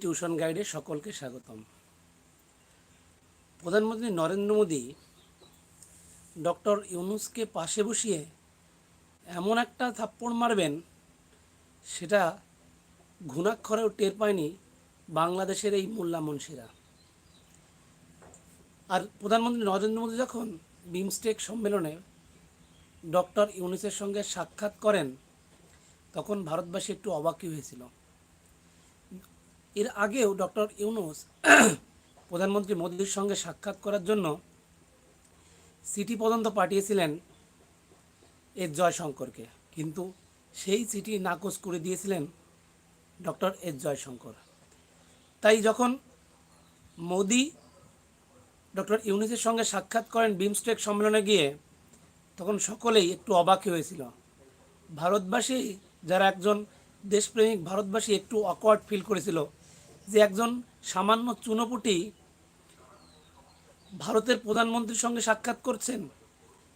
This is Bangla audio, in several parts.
টিউশন গাইডে সকলকে স্বাগতম। প্রধানমন্ত্রী নরেন্দ্র মোদী ডক্টর ইউনুসকে পাশে বসিয়ে এমন একটা থাপ্পড় মারবেন, সেটা ঘুণাক্ষরেও টের পায়নি বাংলাদেশের এই মোল্লা মুন্সিরা। আর প্রধানমন্ত্রী নরেন্দ্র মোদী যখন বিমস্টেক সম্মেলনে ডক্টর ইউনুসের সঙ্গে সাক্ষাৎ করেন, তখন ভারতবাসী একটু অবাকই হয়েছিল। এর আগেও ডক্টর ইউনুস প্রধানমন্ত্রী মোদীর সঙ্গে সাক্ষাৎ করার জন্য সিটি পর্যন্ত পাঠিয়েছিলেন এস জয়শঙ্করকে। কিন্তু সেই চিঠি নাকচ করে দিয়েছিলেন ডক্টর এস জয়শঙ্কর। তাই যখন মোদি ডক্টর ইউনুসের সঙ্গে সাক্ষাৎ করেন বিমস্টেক সম্মেলনে গিয়ে, তখন সকলেই একটু অবাক হয়েছিল। ভারতবাসী যারা একজন দেশপ্রেমিক, ভারতবাসী একটু অকওয়ার্ড ফিল করেছিল। যে একজন সামান্য চুনোপুটি ভারতের প্রধানমন্ত্রীর সঙ্গে সাক্ষাৎ করছেন,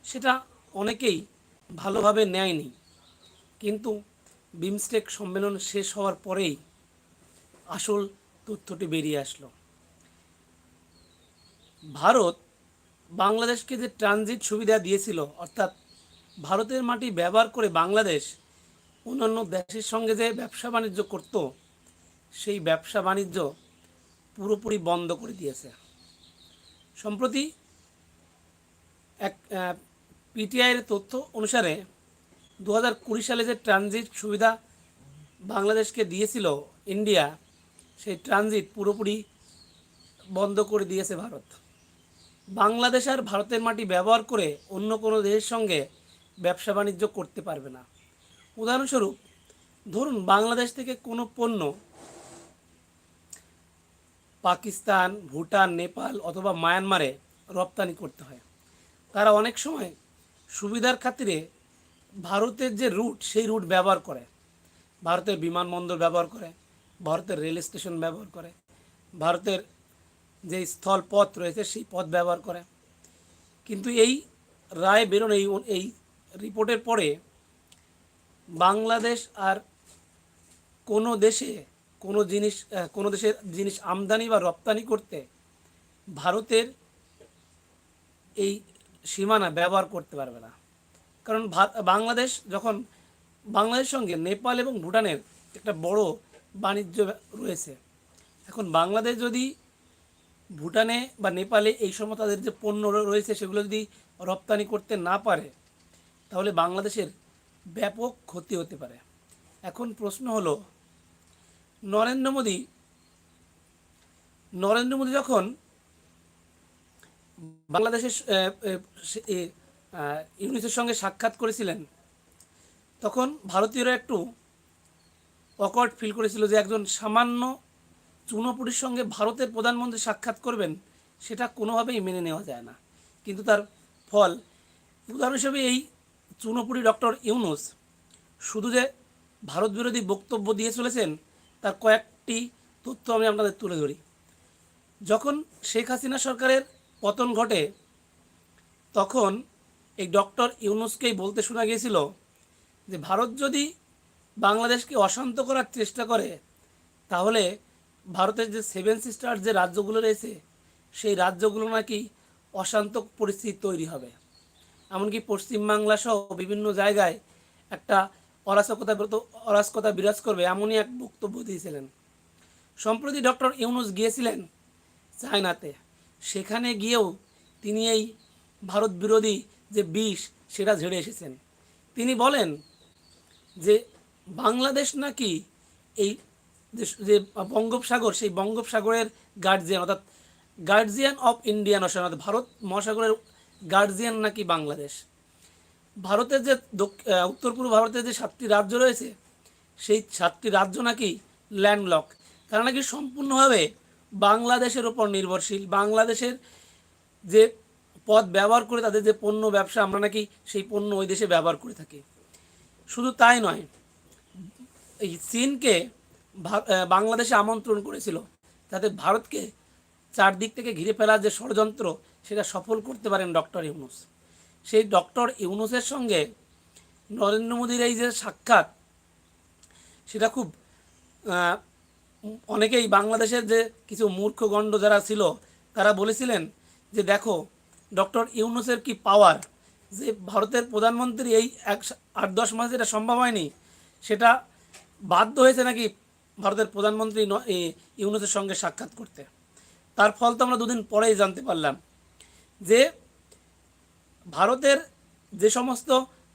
সেটা অনেকেই ভালোভাবে নেয়নি। কিন্তু বিমস্টেক সম্মেলন শেষ হওয়ার পরেই আসল তথ্যটি বেরিয়ে আসলো। ভারত বাংলাদেশকে যে ট্রানজিট সুবিধা দিয়েছিল, অর্থাৎ ভারতের মাটি ব্যবহার করে বাংলাদেশ অন্যান্য দেশের সঙ্গে যে ব্যবসা বাণিজ্য করত সেই ব্যবসা বাণিজ্য পুরোপুরি বন্ধ করে দিয়েছে। সম্প্রতি এক পিটিআইয়ের তথ্য অনুসারে দু হাজার কুড়ি সালে যে ট্রানজিট সুবিধা বাংলাদেশকে দিয়েছিল ইন্ডিয়া, সেই ট্রানজিট পুরোপুরি বন্ধ করে দিয়েছে ভারত। বাংলাদেশ আর ভারতের মাটি ব্যবহার করে অন্য কোনো দেশের সঙ্গে ব্যবসা বাণিজ্য করতে পারবে না। উদাহরণস্বরূপ, ধরুন বাংলাদেশ থেকে কোনো পণ্য পাকিস্তান, ভুটান, নেপাল অথবা মায়ানমারে রপ্তানি করতে হয়। তারা অনেক সময় সুবিধার খাতিরে ভারতের যে রুট, সেই রুট ব্যবহার করে। ভারতের বিমানবন্দর ব্যবহার করে, ভারতের রেল স্টেশন ব্যবহার করে, ভারতের যে স্থল পথ রয়েছে, সেই পথ ব্যবহার করে। কিন্তু এই রায় বেরোনো এই এই রিপোর্টের পরে বাংলাদেশ আর কোনো দেশে কোনো জিনিস কোনো দেশের জিনিস আমদানি বা রপ্তানি করতে ভারতের এই সীমানা ব্যবহার করতে পারবে না। কারণ বাংলাদেশ যখন, বাংলাদেশের সঙ্গে নেপাল এবং ভুটানের একটা বড় বাণিজ্য রয়েছে। এখন বাংলাদেশ যদি ভুটানে বা নেপালে এই সময় তাদের যে পণ্য রয়েছে সেগুলো যদি রপ্তানি করতে না পারে, তাহলে বাংলাদেশের ব্যাপক ক্ষতি হতে পারে। এখন প্রশ্ন হলো নরেন্দ্র মোদী নরেন্দ্র মোদী যখন বাংলাদেশের ইউনিসের সঙ্গে সাক্ষাৎ করেছিলেন, তখন ভারতীয়রা একটু অকওয়ার্ড ফিল করেছিল যে একজন সামান্য চুনোপুটির সঙ্গে ভারতের প্রধানমন্ত্রী সাক্ষাৎ করবেন, সেটা কোনোভাবেই মেনে নেওয়া যায় না। কিন্তু তার ফল, উদাহরণ হিসেবে এই চুনোপুরি ডক্টর ইউনুস, শুধু যে ভারত বিরোধী বক্তব্য দিয়ে চলেছেন তার কয়েকটি তথ্য আমি আপনাদের তুলে ধরি। যখন শেখ হাসিনা সরকারের পতন ঘটে, তখন এই ডক্টর ইউনুসকেই বলতে শোনা গিয়েছিল যে, ভারত যদি বাংলাদেশকে অশান্ত করার চেষ্টা করে, তাহলে ভারতের যে সেভেন সিস্টার যে রাজ্যগুলো রয়েছে, সেই রাজ্যগুলো নাকি অশান্ত পরিস্থিতি তৈরি হবে। এমনকি পশ্চিমবাংলা সহ বিভিন্ন জায়গায় একটা অরাজকতা অরাজকতা বিরাজ করবে এমনই এক বক্তব্য দিয়েছিলেন। সম্প্রতি ডক্টর ইউনুস গিয়েছিলেন চায়নাতে। সেখানে গিয়েও তিনি এই ভারত বিরোধী যে বিষ, সেটা ঝেড়ে এসেছেন। তিনি বলেন যে বাংলাদেশ নাকি এই যে- যে বঙ্গোপসাগর, সেই বঙ্গোপসাগরের গার্জিয়ান অর্থাৎ গার্জিয়ান অফ ইন্ডিয়ান ওশান অর্থাৎ ভারত মহাসাগরের গার্জিয়ান নাকি বাংলাদেশ। ভারতের যে উত্তর পূর্ব ভারতের যে সাতটি রাজ্য রয়েছে, সেই সাতটি রাজ্য নাকি ল্যান্ডলক তারা নাকি সম্পূর্ণভাবে বাংলাদেশের ওপর নির্ভরশীল। বাংলাদেশের যে পথ ব্যবহার করে তাদের যে পণ্য ব্যবসা, আমরা নাকি সেই পণ্য ওই দেশে ব্যবহার করে থাকি। শুধু তাই নয়, এই চীনকে বাংলাদেশে আমন্ত্রণ করেছিল। যাতে ভারতকে চারদিক থেকে ঘিরে ফেলার যে ষড়যন্ত্র, সেটা সফল করতে পারেন ডক্টর ইউনুস। সেই ডক্টর ইউনুসের সঙ্গে নরেন্দ্র মোদীর এই যে সাক্ষাৎ, সেটা খুব অনেকেই বাংলাদেশের যে কিছু মূর্খ গণ্ড যারা ছিল, তারা বলেছিলেন যে দেখো, ডক্টর ইউনুসের কি পাওয়ার যে ভারতের প্রধানমন্ত্রী এই এক আট দশ মাস যেটা সম্ভব হয়নি, সেটা বাধ্য হয়েছে নাকি ভারতের প্রধানমন্ত্রী ইউনুসের সঙ্গে সাক্ষাৎ করতে? তার ফল তো আমরা দুদিন পরেই জানতে পারলাম যে ভারতের যে সমস্ত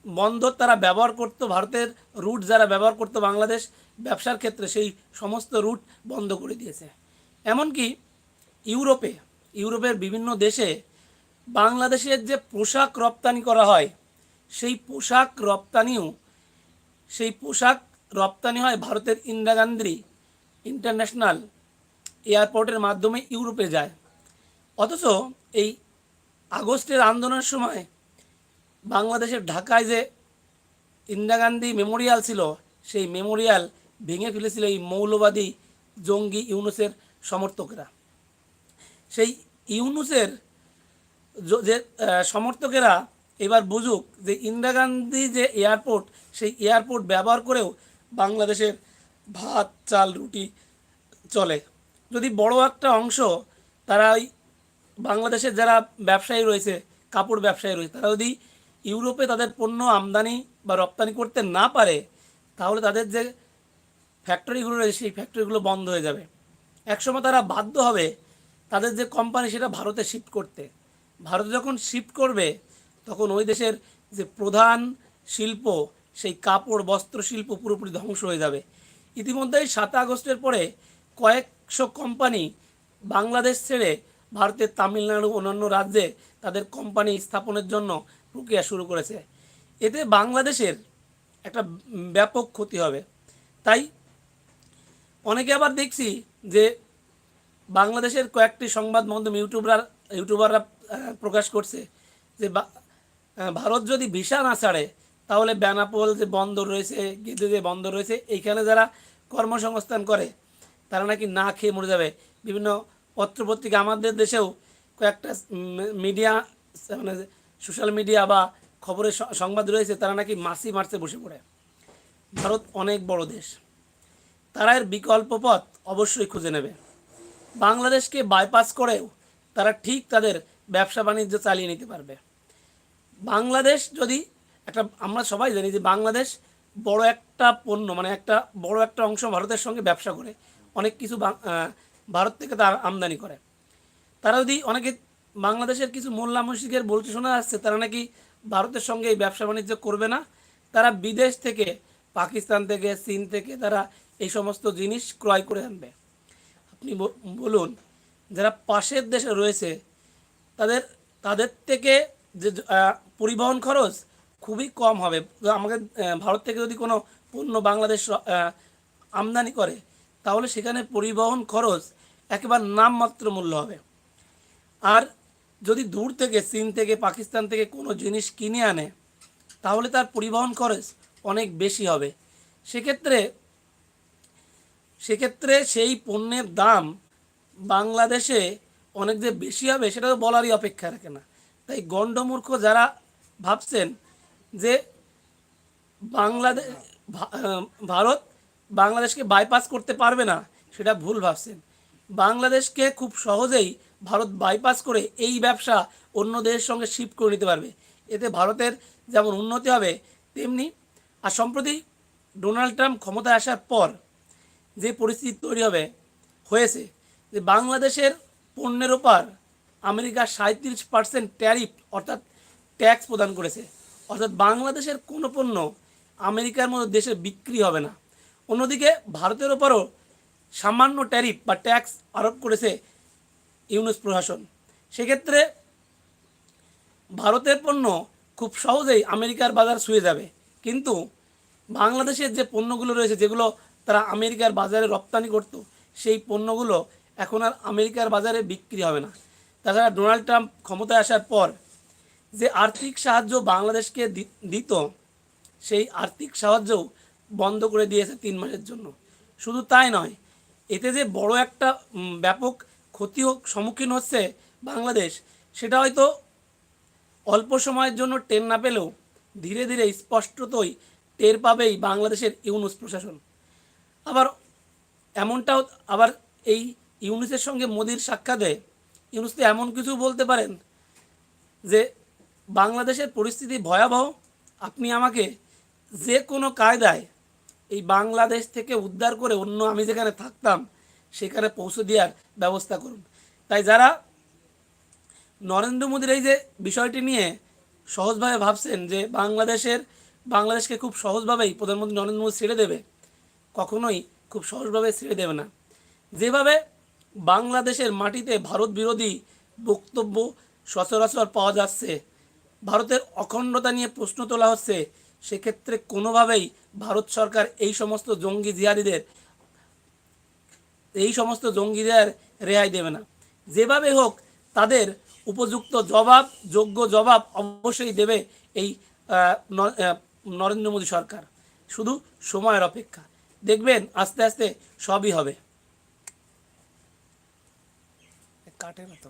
বন্দর তারা ব্যবহার করতো, ভারতের রুট যারা ব্যবহার করতো বাংলাদেশ ব্যবসার ক্ষেত্রে সেই সমস্ত রুট বন্ধ করে দিয়েছে। এমনকি ইউরোপে, ইউরোপের বিভিন্ন দেশে বাংলাদেশের যে পোশাক রপ্তানি করা হয়, সেই পোশাক রপ্তানিও, সেই পোশাক রপ্তানি হয় ভারতের ইন্দিরা গান্ধী ইন্টারন্যাশনাল এয়ারপোর্টের মাধ্যমে ইউরোপে যায়। অথচ এই আগস্টের আন্দোলনের সময় বাংলাদেশের ঢাকায় যে ইন্দিরা গান্ধী মেমোরিয়াল ছিল, সেই মেমোরিয়াল ভেঙে ফেলেছিল এই মৌলবাদী জঙ্গি ইউনুসের সমর্থকরা। সেই ইউনুসের যে সমর্থকেরা এবার বুঝুক যে ইন্দিরা গান্ধী যে এয়ারপোর্ট, সেই এয়ারপোর্ট ব্যবহার করেও বাংলাদেশের ভাত, চাল, রুটি চলে। যদি বড় একটা অংশ তারা ওই বাংলাদেশের যারা ব্যবসায়ী রয়েছে, কাপড় ব্যবসায়ী রয়েছে, তারা যদি ইউরোপে তাদের পণ্য আমদানি বা রপ্তানি করতে না পারে, তাহলে তাদের যে ফ্যাক্টরিগুলো রয়েছে, সেই ফ্যাক্টরিগুলো বন্ধ হয়ে যাবে। একসময় তারা বাধ্য হবে তাদের যে কোম্পানি সেটা ভারতে শিফট করতে। ভারতে যখন শিফট করবে, তখন ওই দেশের যে প্রধান শিল্প, সেই কাপড় বস্ত্র শিল্প পুরোপুরি ধ্বংস হয়ে যাবে। ইতিমধ্যেই সাত আগস্টের পরে কয়েকশো কোম্পানি বাংলাদেশ ছেড়ে ভারতের তামিলনাড়ু অন্যান্য রাজ্যে তাদের কোম্পানি স্থাপনের জন্য প্রক্রিয়া শুরু করেছে। এতে বাংলাদেশের একটা ব্যাপক ক্ষতি হবে। তাই অনেকে আবার দেখছি যে বাংলাদেশের কয়েকটি সংবাদ মাধ্যম ইউটিউবরা, ইউটিউবাররা প্রকাশ করছে যে ভারত যদি ভিসা না ছাড়ে, তাহলে বেনাপোল যে বন্দর রয়েছে গেদে যে বন্দর রয়েছে, এইখানে যারা কর্মসংস্থান করে, তারা নাকি না খেয়ে মরে যাবে। বিভিন্ন পত্রপত্রিকা আমাদের দেশেও কয়েকটা মিডিয়া মানে সোশ্যাল মিডিয়া বা খবরের সংবাদ রয়েছে, তারা নাকি মাসি মারতে বসে পড়ে। ভারত অনেক বড় দেশ। তারা এর বিকল্প পথ অবশ্যই খুঁজে নেবে। বাংলাদেশকে বাইপাস করেও তারা ঠিক তাদের ব্যবসা বাণিজ্য চালিয়ে নিতে পারবে। বাংলাদেশ যদি একটা, আমরা সবাই জানি যে বাংলাদেশ বড় একটা পণ্য মানে একটা বড় একটা অংশ ভারতের সঙ্গে ব্যবসা করে। অনেক কিছু ভারত থেকে তার আমদানি করে। তারা যদি অনেকে বাংলাদেশের কিছু মোল্লা মসজিদের বলতে শোনা আসছে তারা নাকি ভারতের সঙ্গে এই ব্যবসা বাণিজ্য করবে না। তারা বিদেশ থেকে, পাকিস্তান থেকে, চীন থেকে তারা এই সমস্ত জিনিস ক্রয় করে আনবে। আপনি বলুন, যারা পাশের দেশে রয়েছে, তাদের তাদের থেকে যে পরিবহন খরচ খুবই কম হবে। আমাকে ভারত থেকে যদি কোনো পণ্য বাংলাদেশ আমদানি করে তাহলে সেখানে পরিবহন খরচ একেবারে নামমাত্র মূল্য হবে। আর যদি দূর থেকে, চীন থেকে, পাকিস্তান থেকে কোনো জিনিস কিনে আনে, তাহলে তার পরিবহন খরচ অনেক বেশি হবে। সেক্ষেত্রে সেক্ষেত্রে সেই পণ্যের দাম বাংলাদেশে অনেক যে বেশি হবে, সেটা তো বলারই অপেক্ষা রাখে না। তাই গণ্ডমূর্খ যারা ভাবছেন যে বাংলাদেশ ভারত বাংলাদেশকে বাইপাস করতে পারবে না, সেটা ভুল ভাবছেন। বাংলাদেশকে খুব সহজেই ভারত বাইপাস করে এই ব্যবসা অন্য দেশের সঙ্গে শিফট করে নিতে পারবে। এতে ভারতের যেমন উন্নতি হবে, তেমনি আর সম্প্রতি ডোনাল্ড ট্রাম্প ক্ষমতায় আসার পর যে পরিস্থিতি তৈরি হবে, হয়েছে যে বাংলাদেশের পণ্যের ওপর আমেরিকা সাঁত্রিশ পার্সেন্ট ট্যারিফ অর্থাৎ ট্যাক্স প্রদান করেছে। অর্থাৎ বাংলাদেশের কোনো পণ্য আমেরিকার মতো দেশে বিক্রি হবে না। অন্যদিকে ভারতের ওপরও সামান্য ট্যারিফ বা ট্যাক্স আরোপ করেছে ইউনুস প্রশাসন। সেক্ষেত্রে ভারতের পণ্য খুব সহজেই আমেরিকার বাজার ছুঁয়ে যাবে। কিন্তু বাংলাদেশের যে পণ্যগুলো রয়েছে, যেগুলো তারা আমেরিকার বাজারে রপ্তানি করতো, সেই পণ্যগুলো এখন আর আমেরিকার বাজারে বিক্রি হবে না। তাছাড়া ডোনাল্ড ট্রাম্প ক্ষমতায় আসার পর যে আর্থিক সাহায্য বাংলাদেশকে দিত, সেই আর্থিক সাহায্যও বন্ধ করে দিয়েছে তিন মাসের জন্য। শুধু তাই নয়, এতে যে বড় একটা ব্যাপক ক্ষতি সম্মুখীন হচ্ছে বাংলাদেশ, সেটা হয়তো অল্প সময়ের জন্য টের না পেলেও ধীরে ধীরে স্পষ্টতই টের পাবেই বাংলাদেশের ইউনুস প্রশাসন। আবার এমনটাও, আবার এই ইউনুসের সঙ্গে মোদির সাক্ষাতে ইউনুস তো এমন কিছু বলতে পারেন যে, বাংলাদেশের পরিস্থিতি ভয়াবহ, আপনি আমাকে যে কোনো কায়দায় এই বাংলাদেশ থেকে উদ্ধার করে অন্য আমি যেখানে থাকতাম, সেখানে পৌঁছে দেওয়ার ব্যবস্থা করুন। তাই যারা নরেন্দ্র মোদীর এই যে বিষয়টি নিয়ে সহজভাবে ভাবছেন যে বাংলাদেশের, বাংলাদেশকে খুব সহজভাবেই প্রধানমন্ত্রী নরেন্দ্র মোদী ছেড়ে দেবে, কখনোই খুব সহজভাবে ছেড়ে দেবে না। যেভাবে বাংলাদেশের মাটিতে ভারত বিরোধী বক্তব্য সচরাচর পাওয়া যাচ্ছে, ভারতের অখণ্ডতা নিয়ে প্রশ্ন তোলা হচ্ছে সেক্ষেত্রে কোনোভাবেই ভারত সরকার এই সমস্ত জঙ্গি জিহাদিদের এই সমস্ত জঙ্গিদের রেহাই দেবে না। যেভাবে হোক, তাদের উপযুক্ত জবাব, যোগ্য জবাব অবশ্যই দেবে এই নরেন্দ্র মোদী সরকার। শুধু সময়ের অপেক্ষা। দেখবেন আস্তে আস্তে সবই হবে। কাটে না তো।